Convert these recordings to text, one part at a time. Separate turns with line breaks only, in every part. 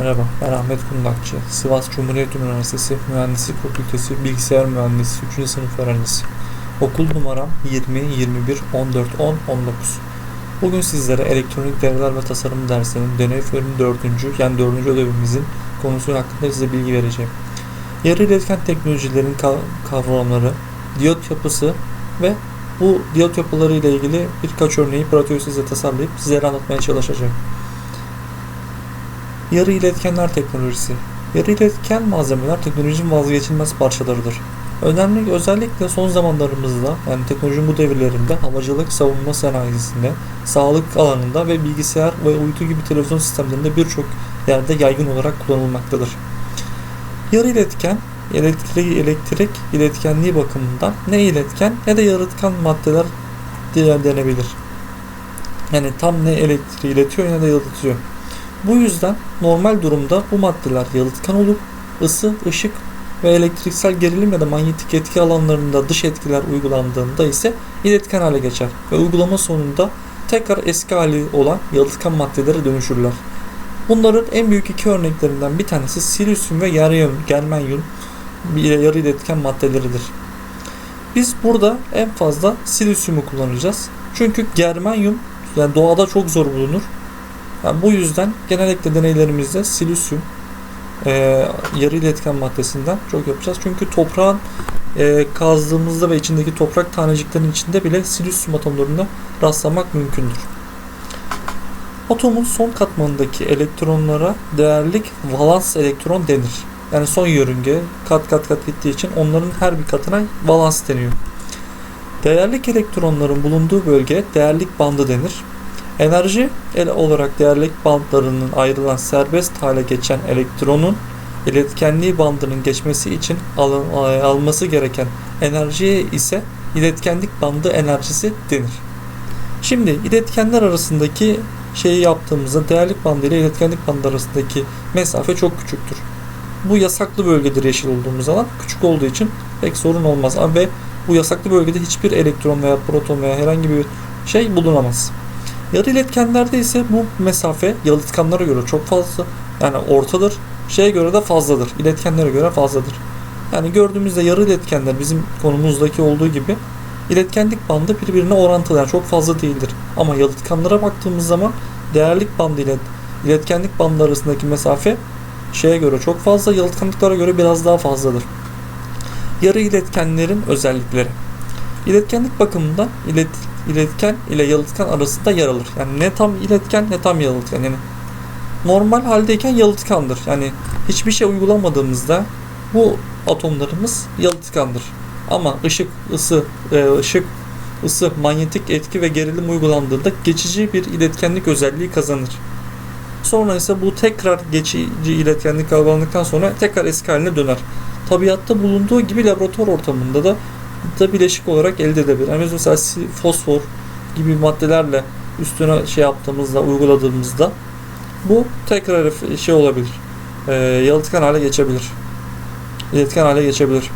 Merhaba, ben Ahmet Kundakçı. Sivas Cumhuriyet Üniversitesi Mühendislik Fakültesi Bilgisayar Mühendisi 3. sınıf öğrencisi. Okul numaram 20 21 14 10 19. Bugün sizlere elektronik devreler ve tasarım dersinin deney bölümü 4. yani 4. ödevimizin konusu hakkında size bilgi vereceğim. Yarı iletken teknolojilerin ka- kavramları, diyot yapısı ve bu diyot yapıları ile ilgili birkaç örneği pratik size tasarlayıp sizlere anlatmaya çalışacağım. Yarı iletkenler teknolojisi. Yarı iletken malzemeler teknolojinin vazgeçilmez parçalarıdır. Önemli özellikle son zamanlarımızda yani teknolojinin bu devirlerinde havacılık, savunma sanayisinde, sağlık alanında ve bilgisayar ve uydu gibi televizyon sistemlerinde birçok yerde yaygın olarak kullanılmaktadır. Yarı iletken elektrik, elektrik iletkenliği bakımından ne iletken ne de yalıtkan maddeler diye denebilir. Yani tam ne elektriği iletiyor ne de yalıtıyor. Bu yüzden normal durumda bu maddeler yalıtkan olup ısı, ışık ve elektriksel gerilim ya da manyetik etki alanlarında dış etkiler uygulandığında ise iletken hale geçer ve uygulama sonunda tekrar eski hali olan yalıtkan maddelere dönüşürler. Bunların en büyük iki örneklerinden bir tanesi silisyum ve germanyum, germanyum yarı iletken maddeleridir. Biz burada en fazla silisyumu kullanacağız. Çünkü germanyum yani doğada çok zor bulunur yani bu yüzden genellikle deneylerimizde silisyum e, yarı iletken maddesinden çok yapacağız. Çünkü toprağın e, kazdığımızda ve içindeki toprak taneciklerinin içinde bile silisyum atomlarına rastlamak mümkündür. Atomun son katmanındaki elektronlara değerlik valans elektron denir. Yani son yörünge kat kat kat gittiği için onların her bir katına valans deniyor. Değerlik elektronların bulunduğu bölge değerlik bandı denir. Enerji ele olarak değerlik bandlarının ayrılan serbest hale geçen elektronun iletkenliği bandının geçmesi için al alması gereken enerjiye ise iletkenlik bandı enerjisi denir. Şimdi iletkenler arasındaki şeyi yaptığımızda değerlik bandı ile iletkenlik bandı arasındaki mesafe çok küçüktür. Bu yasaklı bölgedir yeşil olduğumuz alan. Küçük olduğu için pek sorun olmaz. Ve bu yasaklı bölgede hiçbir elektron veya proton veya herhangi bir şey bulunamaz. Yarı iletkenlerde ise bu mesafe yalıtkanlara göre çok fazla yani ortadır. Şeye göre de fazladır. İletkenlere göre fazladır. Yani gördüğümüzde yarı iletkenler bizim konumuzdaki olduğu gibi iletkenlik bandı birbirine orantılı yani çok fazla değildir. Ama yalıtkanlara baktığımız zaman değerlik bandı ile iletkenlik bandı arasındaki mesafe şeye göre çok fazla, yalıtkanlıklara göre biraz daha fazladır. Yarı iletkenlerin özellikleri. İletkenlik bakımından ilet, iletken ile yalıtkan arasında yer alır. Yani ne tam iletken ne tam yalıtkan. Yani normal haldeyken yalıtkandır. Yani hiçbir şey uygulamadığımızda bu atomlarımız yalıtkandır. Ama ışık, ısı, e, ışık, ısı, manyetik etki ve gerilim uygulandığında geçici bir iletkenlik özelliği kazanır. Sonra ise bu tekrar geçici iletkenlik kazandıktan sonra tekrar eski haline döner. Tabiatta bulunduğu gibi laboratuvar ortamında da da bileşik olarak elde edebilir. Yani mesela fosfor gibi maddelerle üstüne şey yaptığımızda, uyguladığımızda bu tekrar şey olabilir. E, yalıtkan hale geçebilir. İletken hale geçebilir.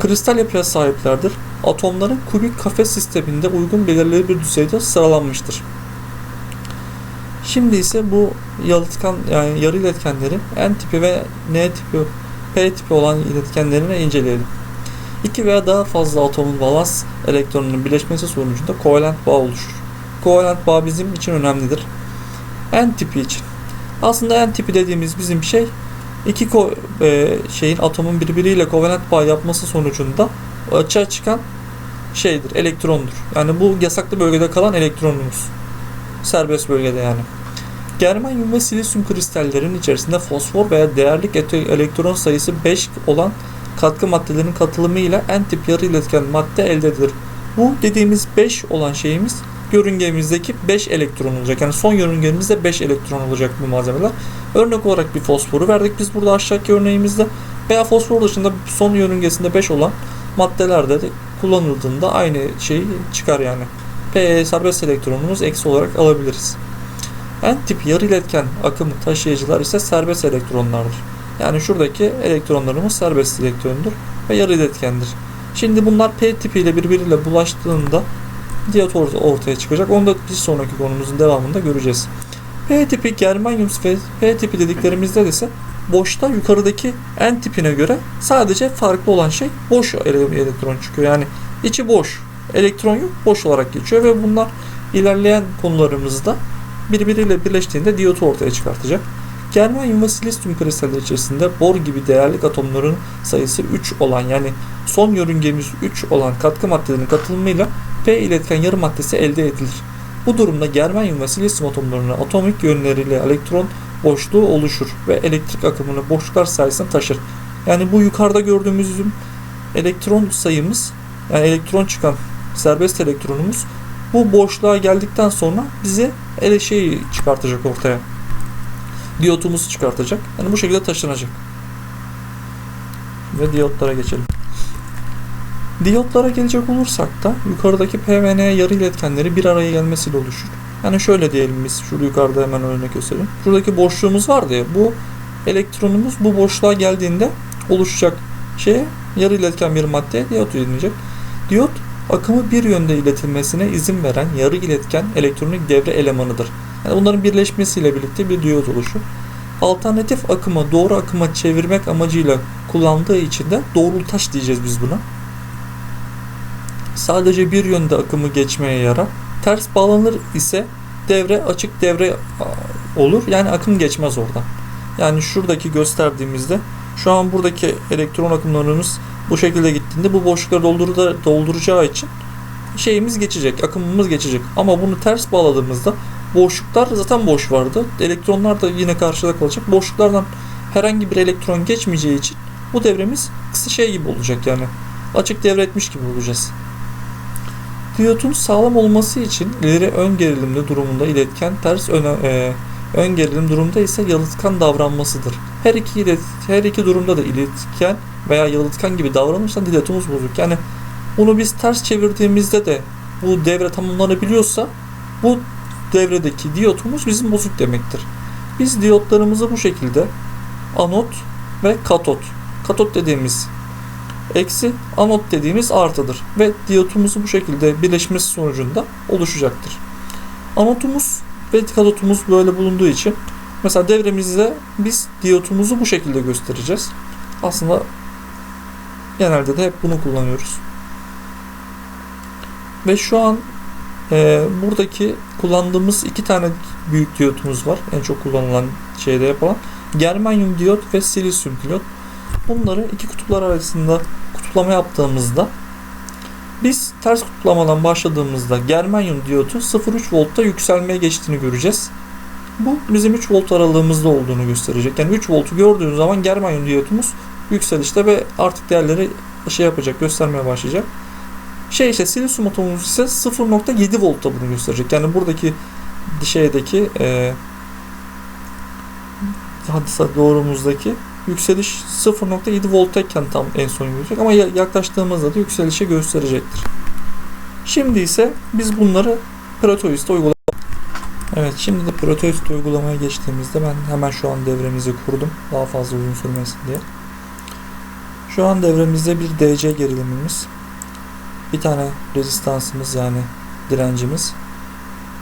Kristal yapıya sahiplerdir. Atomların kubik kafes sisteminde uygun belirli bir düzeyde sıralanmıştır. Şimdi ise bu yalıtkan yani yarı iletkenleri N tipi ve N tipi P tipi olan iletkenlerini inceleyelim. İki veya daha fazla atomun valans elektronunun birleşmesi sonucunda kovalent bağ oluşur. Kovalent bağ bizim için önemlidir. N tipi için. Aslında N tipi dediğimiz bizim şey iki ko e, şeyin atomun birbiriyle kovalent bağ yapması sonucunda açığa çıkan şeydir, elektrondur. Yani bu yasaklı bölgede kalan elektronumuz. Serbest bölgede yani. Germanyum ve silisyum kristallerin içerisinde fosfor veya değerlik elektron sayısı 5 olan katkı maddelerinin katılımıyla en tip yarı iletken madde elde edilir. Bu dediğimiz 5 olan şeyimiz yörüngemizdeki 5 elektron olacak. Yani son yörüngemizde 5 elektron olacak bu malzemeler. Örnek olarak bir fosforu verdik biz burada aşağıdaki örneğimizde. Veya fosfor dışında son yörüngesinde 5 olan maddelerde de kullanıldığında aynı şey çıkar yani. P serbest elektronumuz eksi olarak alabiliriz. En tip yarı iletken akım taşıyıcılar ise serbest elektronlardır. Yani şuradaki elektronlarımız serbest elektrondur ve yarı iletkendir. Şimdi bunlar P tipiyle birbiriyle bulaştığında diyot ortaya çıkacak. Onu da bir sonraki konumuzun devamında göreceğiz. P tipi germanyum ve P tipi dediklerimizde ise boşta yukarıdaki N tipine göre sadece farklı olan şey boş ele- elektron çıkıyor. Yani içi boş, elektron yok, boş olarak geçiyor ve bunlar ilerleyen konularımızda birbiriyle birleştiğinde diyotu ortaya çıkartacak. Germanyum ve kristalleri içerisinde bor gibi değerlik atomların sayısı 3 olan yani son yörüngemiz 3 olan katkı maddelerinin katılımıyla P iletken yarı maddesi elde edilir. Bu durumda germanyum ve silisyum atomlarının atomik yönleriyle elektron boşluğu oluşur ve elektrik akımını boşluklar sayesinde taşır. Yani bu yukarıda gördüğümüz elektron sayımız yani elektron çıkan serbest elektronumuz bu boşluğa geldikten sonra bize ele şeyi çıkartacak ortaya. Diyotumuzu çıkartacak. Yani bu şekilde taşınacak. Ve diyotlara geçelim. Diyotlara gelecek olursak da yukarıdaki PVN yarı iletkenleri bir araya gelmesiyle oluşur. Yani şöyle diyelim biz şurada yukarıda hemen örnek göstereyim. Şuradaki boşluğumuz vardı ya bu elektronumuz bu boşluğa geldiğinde oluşacak şeye yarı iletken bir maddeye diyot denilecek. Diyot akımı bir yönde iletilmesine izin veren yarı iletken elektronik devre elemanıdır. Yani bunların birleşmesiyle birlikte bir diyot oluşur. Alternatif akıma doğru akıma çevirmek amacıyla kullandığı için de doğrultaç diyeceğiz biz buna. Sadece bir yönde akımı geçmeye yarar. Ters bağlanır ise devre açık devre olur. Yani akım geçmez oradan. Yani şuradaki gösterdiğimizde şu an buradaki elektron akımlarımız bu şekilde gittiğinde bu boşlukları doldurda, dolduracağı için şeyimiz geçecek, akımımız geçecek. Ama bunu ters bağladığımızda boşluklar zaten boş vardı. Elektronlar da yine karşıda kalacak. Boşluklardan herhangi bir elektron geçmeyeceği için bu devremiz kısa şey gibi olacak yani. Açık devre etmiş gibi olacağız. Diyotun sağlam olması için ileri ön gerilimli durumunda iletken ters öne, e, ön gerilim durumda ise yalıtkan davranmasıdır. Her iki ilet, her iki durumda da iletken veya yalıtkan gibi davranırsa diyotumuz bozuk. Yani bunu biz ters çevirdiğimizde de bu devre tamamlanabiliyorsa bu devredeki diyotumuz bizim bozuk demektir. Biz diyotlarımızı bu şekilde anot ve katot. Katot dediğimiz eksi, anot dediğimiz artıdır ve diyotumuzu bu şekilde birleşmesi sonucunda oluşacaktır. Anotumuz ve katotumuz böyle bulunduğu için mesela devremizde biz diyotumuzu bu şekilde göstereceğiz. Aslında genelde de hep bunu kullanıyoruz. Ve şu an e, buradaki kullandığımız iki tane büyük diyotumuz var. En çok kullanılan şeyde yapılan. Germanyum diyot ve silisyum diyot. Bunları iki kutuplar arasında kutuplama yaptığımızda biz ters kutuplamadan başladığımızda germanyum diyotu 0.3 voltta yükselmeye geçtiğini göreceğiz. Bu bizim 3 volt aralığımızda olduğunu gösterecek. Yani 3 voltu gördüğünüz zaman germanyum diyotumuz yükselişte ve artık değerleri şey yapacak, göstermeye başlayacak. Şey işte silisyum atomumuz ise 0.7 voltta bunu gösterecek. Yani buradaki şeydeki e, hadisa doğrumuzdaki yükseliş 0.7 volttayken tam en son görecek ama yaklaştığımızda da yükselişe gösterecektir. Şimdi ise biz bunları Proteus'ta uygulamak Evet şimdi de Proteus'ta uygulamaya geçtiğimizde ben hemen şu an devremizi kurdum. Daha fazla uzun sürmesin diye. Şu an devremizde bir DC gerilimimiz. Bir tane rezistansımız yani direncimiz.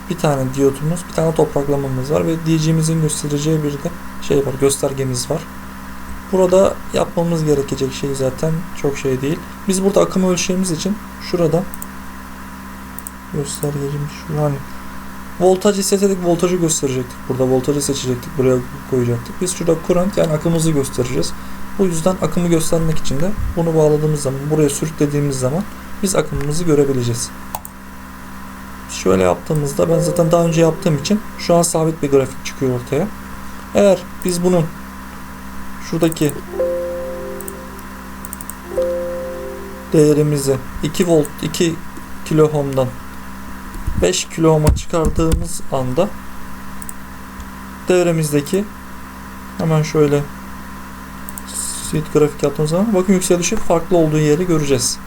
Bir tane diyotumuz, bir tane topraklamamız var ve DC'mizin göstereceği bir de şey var, göstergemiz var. Burada yapmamız gerekecek şey zaten çok şey değil. Biz burada akımı ölçeceğimiz için şurada göstergecimiz şu hani voltaj isteseydik voltajı gösterecektik. Burada voltajı seçecektik. Buraya koyacaktık. Biz şurada kurant yani akımımızı göstereceğiz. Bu yüzden akımı göstermek için de bunu bağladığımız zaman buraya sürüklediğimiz zaman biz akımımızı görebileceğiz. Şöyle yaptığımızda ben zaten daha önce yaptığım için şu an sabit bir grafik çıkıyor ortaya. Eğer biz bunun şuradaki değerimizi 2 volt 2 kilo ohm'dan 5 kilo ohm'a çıkardığımız anda devremizdeki hemen şöyle sheet grafik yaptığımız zaman bakın yükselişi farklı olduğu yeri göreceğiz.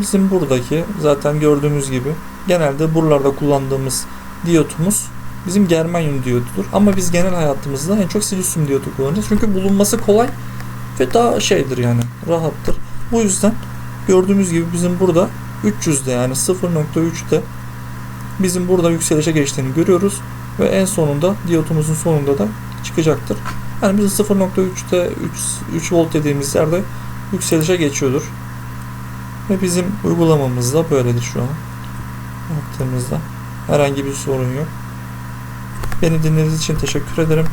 Bizim buradaki zaten gördüğümüz gibi genelde buralarda kullandığımız diyotumuz bizim germanyum diyotudur. Ama biz genel hayatımızda en çok silisyum diyotu kullanacağız. Çünkü bulunması kolay ve daha şeydir yani rahattır. Bu yüzden gördüğümüz gibi bizim burada 300'de yani 0.3'te bizim burada yükselişe geçtiğini görüyoruz ve en sonunda diyotumuzun sonunda da çıkacaktır. Yani bizim 0.3'te 3, 3 volt dediğimiz yerde yükselişe geçiyordur. Ve bizim uygulamamız da böyledir şu an. Baktığımızda herhangi bir sorun yok. Beni dinlediğiniz için teşekkür ederim.